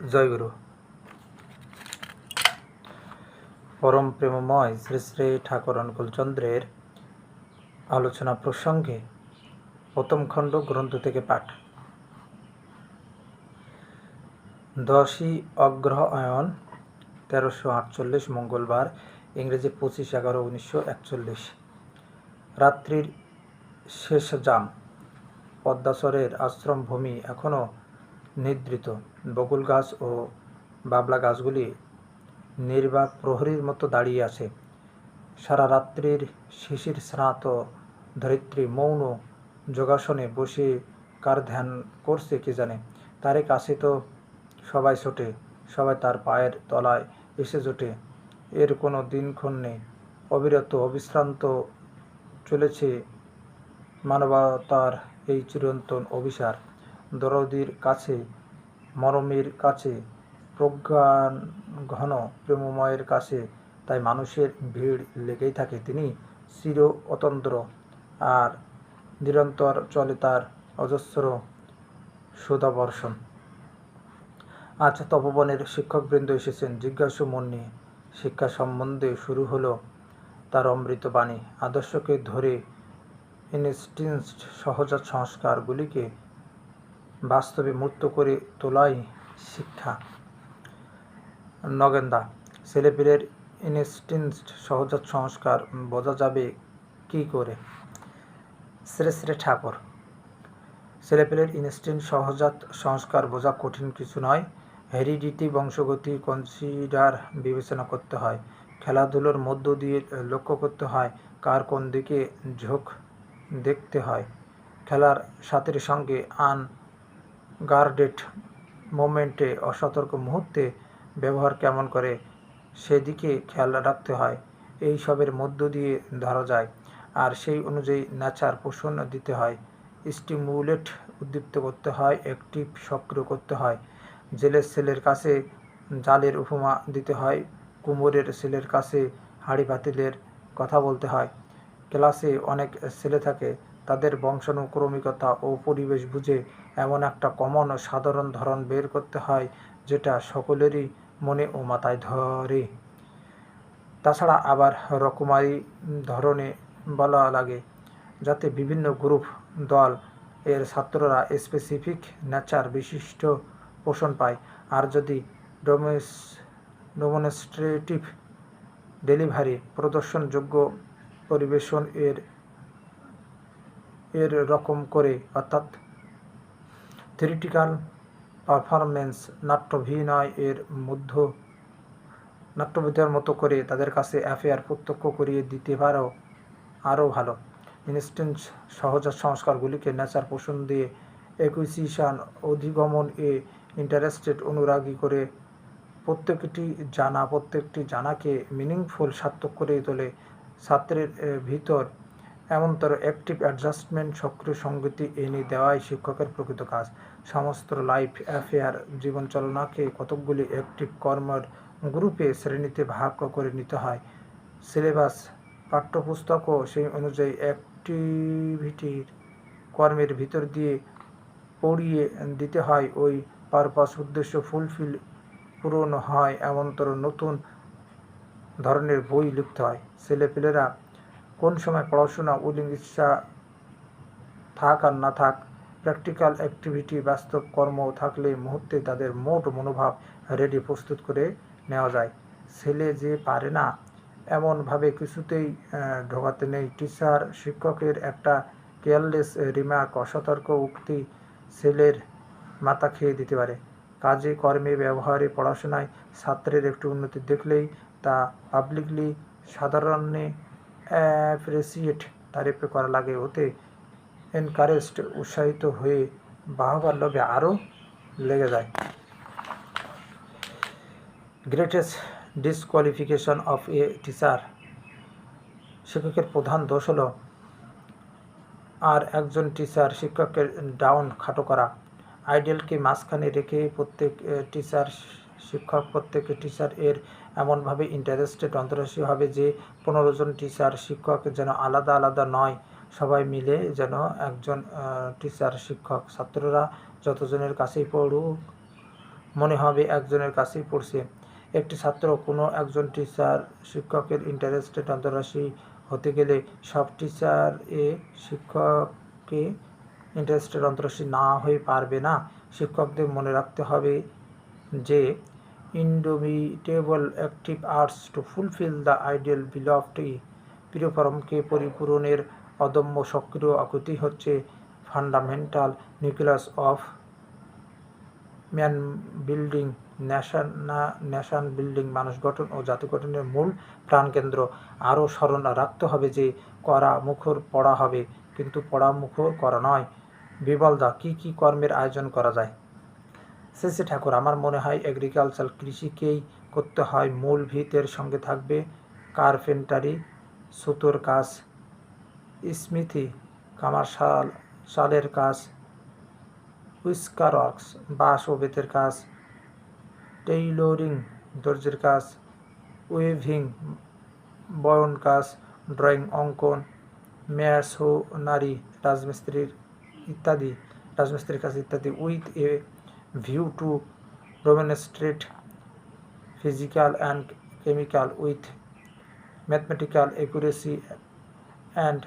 জয়গুরু। পরম প্রেমময় শ্রী শ্রী ঠাকুর অনুকূলচন্দ্রের আলোচনা প্রসঙ্গে প্রথম খণ্ড গ্রন্থ থেকে পাঠ। দশই অগ্রহায়ণ তেরোশো আটচল্লিশ, মঙ্গলবার, ইংরেজি পঁচিশ এগারো, উনিশশো একচল্লিশ। রাত্রির শেষ জাম পদ্মাসরের আশ্রম ভূমি এখনও নিদ্রিত। বকুল গাছ ও বাবলা গাছগুলি নির্বাক প্রহরীর মতো দাঁড়িয়ে আছে। সারা রাত্রির শিশির স্নাত ধরিত্রী মৌন যোগাসনে বসে কার ধ্যান করছে কে জানে? তারে কাছে তো সবাই ছোটে, সবাই তার পায়ের তলায় এসে জোটে। এর কোনো দিনক্ষণ নেই। অবিরত, অবিশ্রান্ত চলেছে মানবতার এই চিরন্তন অভিসার। দরদির কাছে মরমের কাছে, প্রজ্ঞান ঘন প্রেমময়ের কাছে, তাই মানুষের ভিড় লেগেই থাকে। তিনি চির অতন্ত্র আর নিরন্তর চলে তার অজস্র সুধাবর্ষণ আজ তপবনের শিক্ষকবৃন্দ এসেছেন। জিজ্ঞাসু মন নিয়ে শিক্ষা সম্বন্ধে শুরু হলো তার অমৃত বাণী। আদর্শকে ধরে ইনস্টিনস্ট সহজাত সংস্কারগুলিকে বাস্তবে মুক্ত করে তোলাই শিক্ষা। নগেন্দা, ছেলেপিলের ইনস্টিনস্ট সহজাত সংস্কার বোঝা যাবে কি করে? শ্রী শ্রী ঠাকুর, ছেলেপেলের ইনস্টিন সহজাত সংস্কার বোঝা কঠিন কিছু নয়। হেরিডিটি বংশগতি কনসিডার বিবেচনা করতে হয়। খেলাধুলোর মধ্য দিয়ে লক্ষ্য করতে হয় কার কোন দিকে ঝোঁক দেখতে হয়। খেলার সাথীর সঙ্গে আন গার্ডেড মোমেন্টে অসতর্ক মুহূর্তে ব্যবহার কেমন করে সেদিকে খেয়াল রাখতে হয়। এই সবের মধ্য দিয়ে ধরা যায় আর সেই অনুযায়ী নেচার পোষণ দিতে হয়। স্টিমুলেট উদ্দীপ্ত করতে হয়, অ্যাক্টিভ সক্রিয় করতে হয়। জেলের সেলের কাছে জালের উপমা দিতে হয়, কুমোরের সেলের কাছে হাঁড়ি পাতিলের কথা বলতে হয়। ক্লাসে অনেক ছেলে থাকে তাদের বংশানুক্রমিকতা ও পরিবেশ বুঝে এমন একটা কমন ও সাধারণ ধরন বের করতে হয়, যেটা সকলেরই মনে ও মাথায় ধরে। তাছাড়া আবার রকমারি ধরনে বলা লাগে, যাতে বিভিন্ন গ্রুপ, দল এর ছাত্ররা স্পেসিফিক নেচার বিশিষ্ট পোষণ পায়। আর যদি ডোমেস ডেমনস্ট্রেটিভ ডেলিভারি প্রদর্শনযোগ্য পরিবেশন এর এর রকম করে, অর্থাৎ থিওরিটিক্যাল পারফরমেন্স নাট্যভিনয় এর মধ্য নাট্যবিদ্যার মতো করে তাদের কাছে অ্যাফেয়ার প্রত্যক্ষ করিয়ে দিতে পারো, আরও ভালো। ইনস্টেন্স সহজ সংস্কারগুলিকে নেচার পোষণ দিয়ে একুইসিশন অধিগমন এ ইন্টারেস্টেড অনুরাগী করে প্রত্যেকটি জানা, প্রত্যেকটি জানাকে মিনিংফুল সার্থক করে তোলে। ছাত্রের ভিতর এমনতর অ্যাক্টিভ অ্যাডজাস্টমেন্ট সক্রিয় সঙ্গতি এনে দেওয়াই শিক্ষকের প্রকৃত কাজ। সমস্ত লাইফ অ্যাফেয়ার জীবন চালনাকে কতকগুলি অ্যাক্টিভ কর্মের গ্রুপে শ্রেণীতে ভাগ করে নিতে হয়। সিলেবাস পাঠ্যপুস্তকও সেই অনুযায়ী অ্যাক্টিভিটির কর্মের ভিতর দিয়ে পড়িয়ে দিতে হয়। ওই পারপাস উদ্দেশ্য ফুলফিল পূরণ হয়। এমনতর নতুন ধরনের বই লিখতে হয়। ছেলেপেলেরা কোন সময় পড়াশোনা উলিং ইচ্ছা থাক আর না থাক প্র্যাকটিক্যাল অ্যাক্টিভিটি বাস্তব কর্ম থাকলে মুহূর্তে তাদের মোট মনোভাব রেডি প্রস্তুত করে নেওয়া যায়। ছেলে যে পারে না, এমনভাবে কিছুতেই ঢোকাতে নেই। টিচার শিক্ষকের একটা কেয়ারলেস রিমার্ক অসতর্ক উক্তি ছেলের মাথা খেয়ে দিতে পারে। কাজে, কর্মে, ব্যবহারে, পড়াশোনায় ছাত্রের একটু উন্নতি দেখলেই তা পাবলিকলি সাধারণে অ্যাপ্রিসিয়েট তারিফ করা লাগে। ওতে এনকারেজড উৎসাহিত হয়ে বাহবার লোভে আরও লেগে যায়। Greatest disqualification of a teacher শিক্ষকের প্রধান দোষ হলো, আর একজন টিচার শিক্ষকের ডাউন খাটো করা। আইডিয়ালকে মাঝখানে রেখে প্রত্যেক টিচার শিক্ষক প্রত্যেক টিচার এর এমনভাবে ইন্টারেস্টেড অন্তরাশী হবে যে পনেরো জন টিচার শিক্ষক যেন আলাদা আলাদা নয়। সবাই মিলে যেন একজন টিচার শিক্ষক। ছাত্ররা যতজনের কাছেই পড়ুক, মনে হবে একজনের কাছেই পড়ছে। একটি ছাত্র কোনো একজন টিচার শিক্ষকের ইন্টারেস্টেড অন্তরাশি হতে গেলে সব টিচার এ শিক্ষককে ইন্টারেস্টেড অন্তরাশি না হয়ে পারবে না। শিক্ষকদের মনে রাখতে হবে যে indomitable active arts to fulfil the ideal বিলফটি প্রিয়পরমকে পরিপূরণের অদম্য সক্রিয় আকুতি হচ্ছে fundamental nucleus of man building nation nation building মানুষ গঠন ও জাতি গঠনের মূল প্রাণকেন্দ্র আরও স্মরণ রাখতে হবে যে, করা মুখর পড়া হবে, কিন্তু পড়া মুখর করা নয়। বিবলদা কি কি কর্মের আয়োজন করা যায়? শেষে ঠাকুর, আমার মনে হয় এগ্রিকালচার কৃষিকেই করতে হয়, মূল ভিতের সঙ্গে থাকবে কার্পেন্টারি সুতোর কাজ, স্মিথি কামারশাল শালের কাজ উইস্কার ওয়ার্কস বাঁশ ও বেতের কাজ টেইলরিং দর্জির কাজ উইভিং বয়ন কাজ ড্রয়িং অঙ্কন ম্যাসোনারি রাজমিস্ত্রির ইত্যাদি, রাজমিস্ত্রির কাজ ইত্যাদি with a view to demonstrate physical and chemical with mathematical accuracy and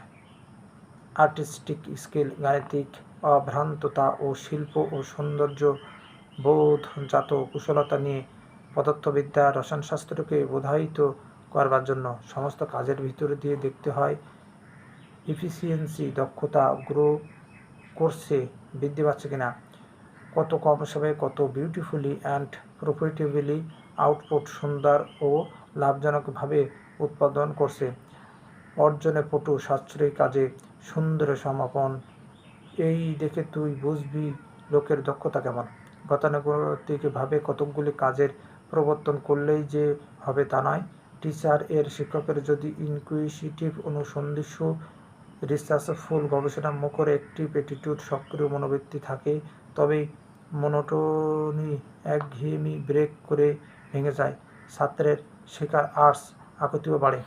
artistic skill গাণিতিক অভ্রান্ততা ও শিল্প ও সৌন্দর্য বোধজাত কুশলতা নিয়ে পদার্থবিদ্যা, রসায়নশাস্ত্রকে বোধায়িত করবার জন্য সমস্ত কাজের ভিতরে দিয়ে দেখতে হয়। ইফিসিয়েন্সি দক্ষতা গ্রো কোর্সে বৃদ্ধি পাচ্ছে কিনা? কত কম সময়ে কত বিউটিফুলি অ্যান্ড প্রফিটেবলি আউটপুট সুন্দর ও লাভজনকভাবে উৎপাদন করছে। অর্জনে পটু সাশ্রয়ী কাজে সুন্দর সমাপন। এই দেখে তুই বুঝবি লোকের দক্ষতা কেমন। গতানুগতিকভাবে কতকগুলি কাজের প্রবর্তন করলেই যে হবে তা নয়। টিচার এর শিক্ষকের যদি ইনকুইসিটিভ অনুসন্ধিৎসু রিসার্চফুল গবেষণা মুখর একটি পেটিটিউড সক্রিয় মনোবৃত্তি থাকে, তবেই মনোটনি একঘেয়েমি ব্রেক করে ভেঙে যায়। ছাত্রের শেখার আর্টস আকতিও বাড়ে।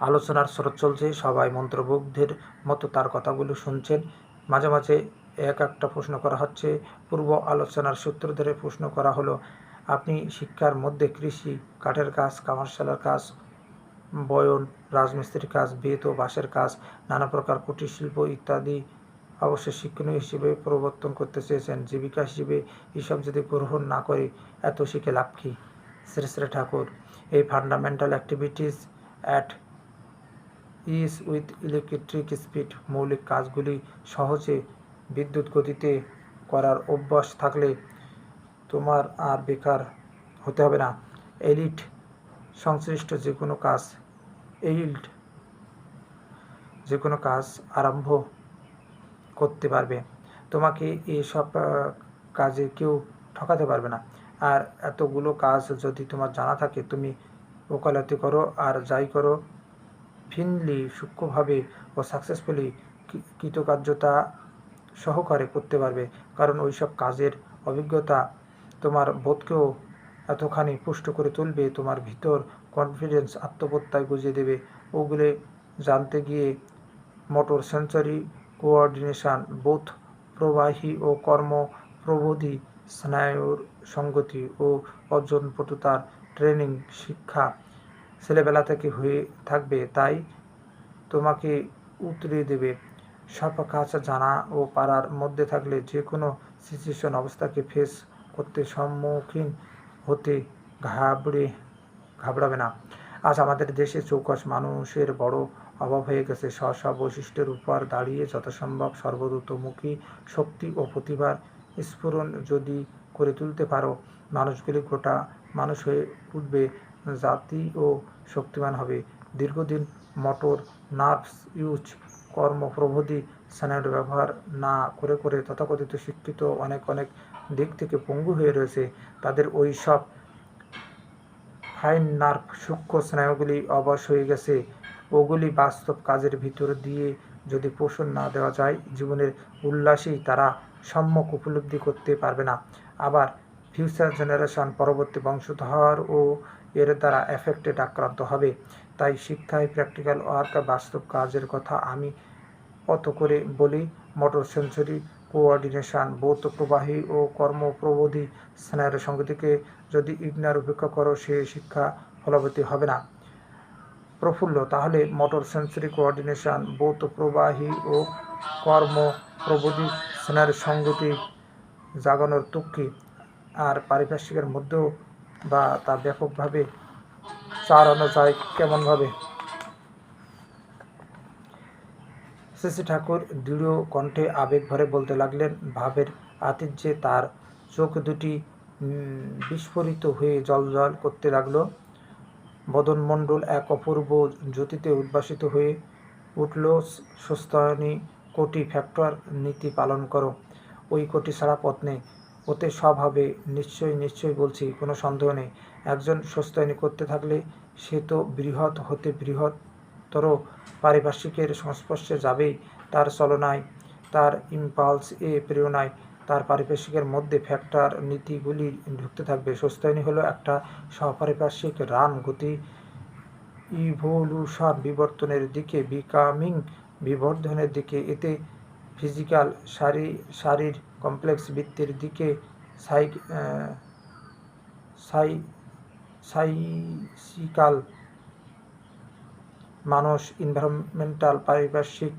আলোচনার স্রোত চলছে, সবাই মন্ত্রমুগ্ধের মতো তার কথাগুলো শুনছেন। মাঝে মাঝে এক একটা প্রশ্ন করা হচ্ছে। পূর্ব আলোচনার সূত্র ধরে প্রশ্ন করা হলো, আপনি শিক্ষার মধ্যে কৃষি, কাঠের কাজ, কামারশালার কাজ, বয়ন, রাজমিস্ত্রির কাজ, বেত ও বাঁশের কাজ, নানা প্রকার কুটির শিল্প ইত্যাদি অবশ্যই শিক্ষণীয় হিসেবে প্রবর্তন করতে চেয়েছেন, জীবিকা হিসেবে এসব যদি গ্রহণ না করে, এত শিখে লাভ কী? শ্রী শ্রী ঠাকুর, এই fundamental activities at is with electric speed মৌলিক কাজগুলি সহজে বিদ্যুৎ গতিতে করার অভ্যাস থাকলে তোমার আর বেকার হতে হবে না। এলিট সংশ্লিষ্ট যে কোনো কাজ এইল্ড যে কোনো কাজ আরম্ভ করতে পারবে। তোমাকে এসব কাজে কেউ ঠকাতে পারবে না। আর এতগুলো কাজ যদি তোমার জানা থাকে, তুমি ওকালতি করো আর যাই করো, ফিনলি, সূক্ষ্মভাবে ও সাকসেসফুলি কৃতকার্যতা সহকারে করতে পারবে। কারণ ওই সব কাজের অভিজ্ঞতা তোমার বোধকেও এতখানি পুষ্ট করে তুলবে, তোমার ভিতর কনফিডেন্স আত্মপ্রত্যয় গুজিয়ে দেবে। ওগুলো জানতে গিয়ে মোটর সেঞ্চারি কোঅর্ডিনেশান বোধ প্রবাহী ও কর্ম প্রবোধী স্নায়ুর সঙ্গতি ও অর্জন পটুতার ট্রেনিং শিক্ষা ছেলেবেলা থেকে হয়ে থাকবে, তাই তোমাকে উতরে দেবে। সব কাজ জানা ও পারার মধ্যে থাকলে যে কোনো সিচুয়েশন অবস্থাকে ফেস করতে সম্মুখীন হতে ঘাবড়ে, ঘাবড়াবে না। আজ আমাদের দেশে চৌকস মানুষের বড় অভাব হয়ে গেছে। স্ব স্ব বৈশিষ্ট্যের উপর দাঁড়িয়ে যথাসম্ভব সর্বদূতমুখী শক্তি ও প্রতিভার স্ফুরণ যদি করে তুলতে পারো, মানুষগুলি গোটা মানুষ হয়ে উঠবে, জাতি ও শক্তিমান হবে। দীর্ঘদিন মোটর, নার্ভস, ইউজ কর্মপ্রবোধী স্নায়ুর ব্যবহার না করে করে তথাকথিত শিক্ষিত অনেক অনেক দিক থেকে পঙ্গু হয়ে রয়েছে। তাদের ওই সব ফাইন নার্ভ সূক্ষ্ম স্নায়ুগুলি অবশ হয়ে গেছে। ওগুলি বাস্তব কাজের ভিতর দিয়ে যদি পোষণ না দেওয়া যায়, জীবনের উল্লাসেই তারা সম্যক উপলব্ধি করতে পারবে না। আবার ফিউচার জেনারেশন পরবর্তী বংশধর ও এর দ্বারা এফেক্টেড আক্রান্ত হবে। তাই শিক্ষায় প্র্যাকটিক্যাল ওয়ার্ক বাস্তব কাজের কথা আমি অত করে বলি, মোটর সেঞ্চুরি, কোঅর্ডিনেশন বোধ প্রবাহী ও কর্মপ্রবোধী স্নায়ুর সংগতিকে যদি ইগনার উপেক্ষা করো, সে শিক্ষা ফলবতী হবে না। প্রফুল্ল, তাহলে মোটর সেন্সরি কোঅর্ডিনেশন বোধ প্রবাহী ও কর্ম প্রবোধী স্নায়ুর সংগতি জাগানোর তুক্কি আর পারিপার্শ্বিকের মধ্যেও বা তা ব্যাপকভাবে চালানো যায় কেমনভাবে? শ্রী ঠাকুর দৃঢ় কণ্ঠে আবেগ ভরে বলতে লাগলেন, ভাবের আতিথ্যে তার চোখ দুটি বিস্ফোরিত হয়ে জল জল করতে লাগল। বদনমণ্ডল এক অপূর্ব জ্যোতিতে উদ্ভাসিত হয়ে উঠল সুস্থায়নী কোটি ফ্যাক্টর নীতি পালন করো, ওই কোটি ছাড়া পথ নেই। ওতে সব হবে, নিশ্চয়ই নিশ্চয়ই, বলছি, কোনো সন্দেহ নেই। একজন সুস্থায়নী করতে থাকলে সে তো বৃহৎ হতে বৃহত্তর পারিপার্শ্বিকের সংস্পর্শে যাবেই, তার চলনায়, তার ইম্পালস এ প্রেরণায়। তার পারিপার্শ্বিকের মধ্যে ফ্যাক্টর নীতিগুলি ঢুকতে থাকবে। সুস্থায়নী হলো একটা সহপারিপার্শ্বিক রান। গতি ইভলিউশন বিবর্তনের দিকে, বিকামিং বিবর্ধনের দিকে, এতে ফিজিক্যাল শারী শারীর কমপ্লেক্স বৃত্তির দিকে, সাইক সাই, সাইসিকাল মানুষ ইনভারনমেন্টাল পারিপার্শ্বিক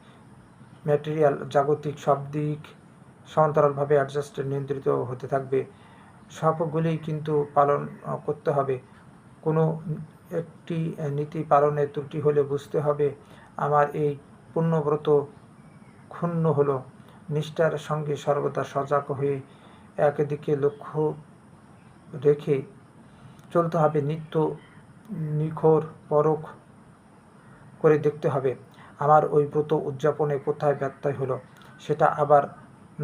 ম্যাটেরিয়াল জাগতিক সব দিক সমান্তরালভাবে অ্যাডজাস্ট নিয়ন্ত্রিত হতে থাকবে। সবগুলিই কিন্তু পালন করতে হবে। কোনো একটি নীতি পালনের ত্রুটি হলে বুঝতে হবে, আমার এই পূর্ণব্রত ক্ষুণ্ণ হলো। নিষ্ঠার সঙ্গে সর্বদা সজাগ হয়ে একদিকে লক্ষ্য রেখে চলতে হবে। নিত্য নিখোর পরখ করে দেখতে হবে, আমার ওই ব্রত উদযাপনে কোথায় ব্যত্যয় হলো, সেটা আবার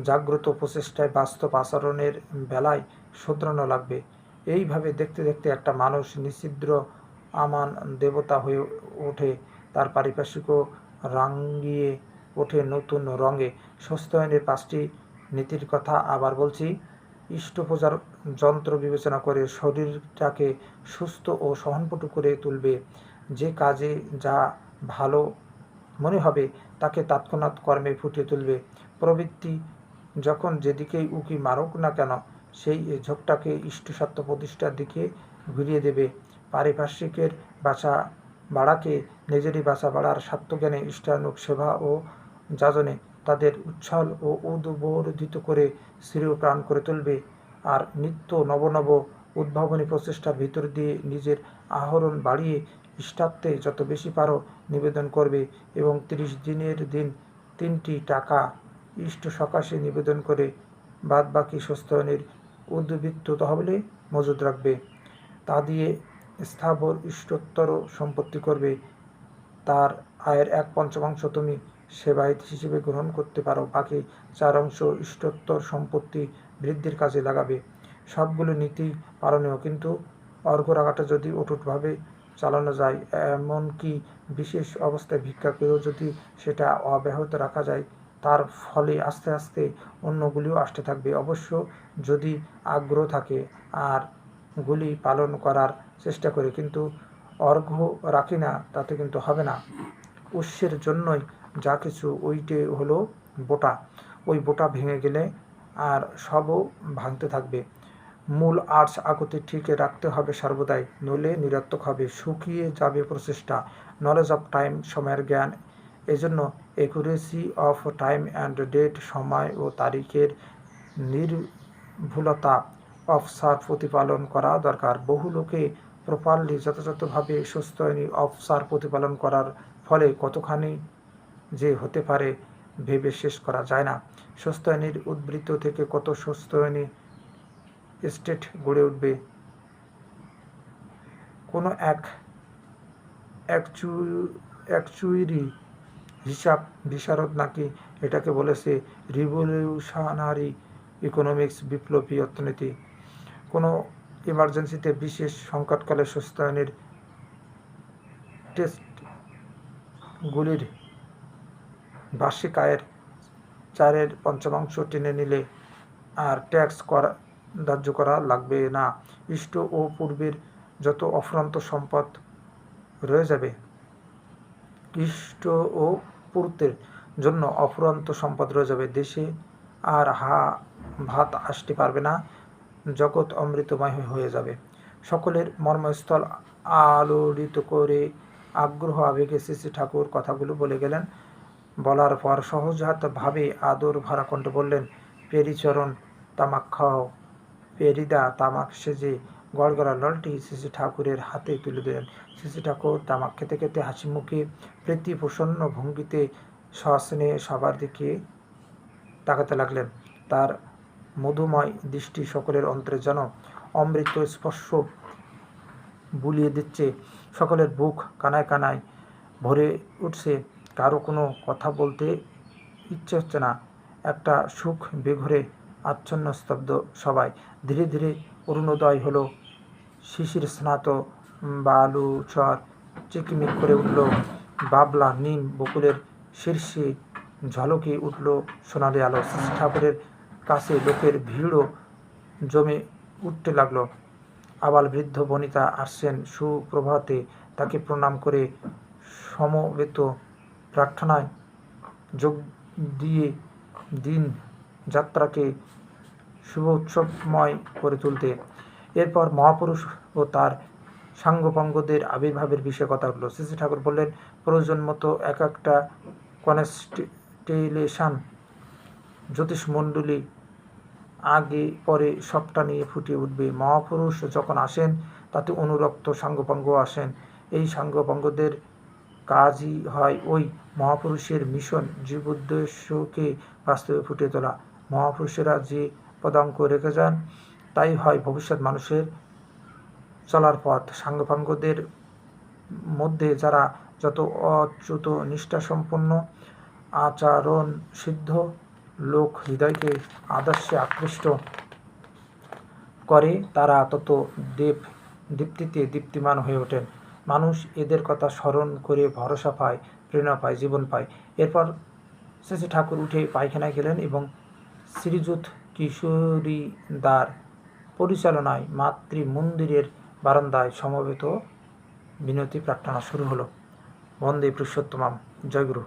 জাগ্রত প্রচেষ্টায় বাস্তব আচরণের বেলায় শোধরানো লাগবে। এইভাবে দেখতে দেখতে একটা মানুষ নিষিদ্র আমান দেবতা হয়ে ওঠে। তার পারিপার্শ্বিকও রাঙ্গিয়ে ওঠে নতুন রঙে। সুস্থায়নের পাঁচটি নীতির কথা আবার বলছি। ইষ্টপূজার যন্ত্র বিবেচনা করে শরীরটাকে সুস্থ ও সহনপটু করে তুলবে। যে কাজে যা ভালো মনে হবে, তাকে তৎক্ষণাৎ কর্মে ফুটিয়ে তুলবে। প্রবৃত্তি যখন যেদিকেই উকি মারুক না কেন, সেই ঝোঁকটাকে ইষ্টসত্ত্ব প্রতিষ্ঠার দিকে ঘুরিয়ে দেবে। পারিপার্শ্বিকের বাসা বাড়াকে নিজেরই বাসা বাড়ার স্বার্থজ্ঞানে ইষ্টানুক সেবা ও যাজনে তাদের উচ্ছল ও উদ্বর্ধিত করে প্রাণ করে তুলবে। আর নিত্য নব নব উদ্ভাবনী প্রচেষ্টার ভিতর দিয়ে নিজের আহরণ বাড়িয়ে ইষ্টাত্মে যত বেশি পারো নিবেদন করবে এবং তিরিশ দিনের দিন তিনটি টাকা ইষ্ট সকাশে নিবেদন করে বাদ বাকি সুস্থয়নের উদ্বৃত্ত তহবিলে মজুদ রাখবে। তা দিয়ে স্থাবর ইষ্টোত্তর সম্পত্তি করবে। তার আয়ের এক পঞ্চমাংশ তুমি সেবায়িত হিসেবে গ্রহণ করতে পারো। বাকি চার অংশ ইষ্টোত্তর সম্পত্তি বৃদ্ধির কাজে লাগাবে। সবগুলো নীতি পালনীয়, কিন্তু অর্ঘ রাখাটা যদি অটুটভাবে চালানো যায়, এমনকি বিশেষ অবস্থায় ভিক্ষা করেও যদি সেটা অব্যাহত রাখা যায় তার ফলে আস্তে আস্তে অন্যগুলিও আসতে থাকবে। অবশ্য যদি আগ্রহ থাকে আর গুলি পালন করার চেষ্টা করে, কিন্তু অর্ঘ্য রাখি না, তাতে কিন্তু হবে না। উৎসের জন্যই যা কিছু ওইটে হলো বোটা। ওই বোটা ভেঙে গেলে আর সবও ভাঙতে থাকবে। মূল আর্টস আগতে ঠিক রাখতে হবে সর্বদাই নলে নিরর্থক হবে। শুকিয়ে যাবে প্রচেষ্টা। নলেজ অফ টাইম সময়ের জ্ঞান এজন্য accuracy of time and date সময় ও তারিখের নির্ভুলতা অফসার প্রতিপালন করা দরকার। বহু লোকে প্রপারলি যথাযথভাবে সুস্থয়নী অফসার প্রতিপালন করার ফলে কতখানি যে হতে পারে ভেবে শেষ করা যায় না। সুস্থয়নীর উদ্বৃত্ত থেকে কত সুস্থয়নী স্টেট গড়ে উঠবে? কোনো এক অ্যাকচুয়ারি হিসাব বিশারদ নাকি এটাকে বলেছে রিভলিউশনারি ইকোনমিক্স বিপ্লবী অর্থনীতি। কোনো ইমার্জেন্সিতে বিশেষ সংকটকালে সুস্থায়নের টেস্টগুলির বার্ষিক আয়ের চারের পঞ্চমাংশ টেনে নিলে আর ট্যাক্স করা, ধার্য করা লাগবে না। ইষ্ট ও পূর্বের যত অফুরন্ত সম্পদ রয়ে যাবে, ইষ্ট ও পূর্তের জন্য অফুরন্ত সম্পদ রয়ে যাবে। দেশে আর হা ভাত আসতে পারবে না। জগৎ অমৃতময় হয়ে যাবে। সকলের মর্মস্থল আলোড়িত করে আগ্রহ, আবেগে শ্রী ঠাকুর কথাগুলো বলে গেলেন। বলার পর সহজাত ভাবে আদর ভরা কণ্ঠে বললেন, পেরিচরণ তামাক খাও পেরিদা তামাক সেজে গড়গড়া ললটি শ্রী ঠাকুরের হাতে তুলে দিলেন। শ্রী ঠাকুর তামাক খেতে খেতে হাসি মুখে প্রীতি প্রসন্ন ভঙ্গিতে সস্নে সবার দিকে তাকাতে লাগলেন। তার মধুময় দৃষ্টি সকলের অন্তরে যেন অমৃত স্পর্শ বুলিয়ে দিচ্ছে। সকলের বুক কানায় কানায় ভরে উঠছে। কারও কোনো কথা বলতে ইচ্ছে হচ্ছে না। একটা সুখ বেঘরে আচ্ছন্ন স্তব্ধ সবাই। ধীরে ধীরে অরুণোদয় হলো শিশির স্নাত, বালু, চর, চিকিমিক করে উঠল। বাবলা নিম বকুলের শীর্ষে ঝলকে উঠল সোনালি আলো। ঠাকুরের কাছে লোকের ভিড়ও জমে উঠতে লাগল। আবাল বৃদ্ধ বনিতা আসছেন সুপ্রভাতে। তাকে প্রণাম করে সমবেত প্রার্থনায় যোগ দিয়ে দিন যাত্রাকে শুভ উৎসবময় করে তুলতে। এরপর মহাপুরুষ ও তার সাঙ্গপাঙ্গদের আবির্ভাবের বিষয়ে কথা উঠল শ্রী ঠাকুর বললেন, প্রয়োজন মতো এক একটা কনস্টেলেশন জ্যোতিষমণ্ডলী আগে পরে সবটা নিয়ে ফুটিয়ে উঠবে। মহাপুরুষ যখন আসেন, তাতে অনুরক্ত সাঙ্গপাঙ্গ আসেন। এই সাঙ্গপাঙ্গদের কাজই হয় ওই মহাপুরুষের মিশন জীব উদ্দেশ্যকে বাস্তবে ফুটিয়ে তোলা। মহাপুরুষেরা যে পদাঙ্ক রেখে যান তাই হয় ভবিষ্যৎ মানুষের চলার পথ। সাঙ্গপাঙ্গদের মধ্যে যারা যত অচ্যুত নিষ্ঠাসম্পন্ন আচরণ সিদ্ধ লোক হৃদয়কে আদর্শে আকৃষ্ট করে, তারা তত দেব দীপ্তিতে দীপ্তিমান হয়ে ওঠেন। মানুষ এদের কথা স্মরণ করে ভরসা পায়, প্রেরণা পায়, জীবন পায়। এরপর শ্রী ঠাকুর উঠে পায়খানায় গেলেন এবং শ্রীযুত কিশোরীদার পরিচালনায় মাতৃ মন্দিরের বারান্দায় সমবেত বিনতি প্রার্থনা শুরু হলো। বন্দে পুরুষোত্তমাম। জয়গুরু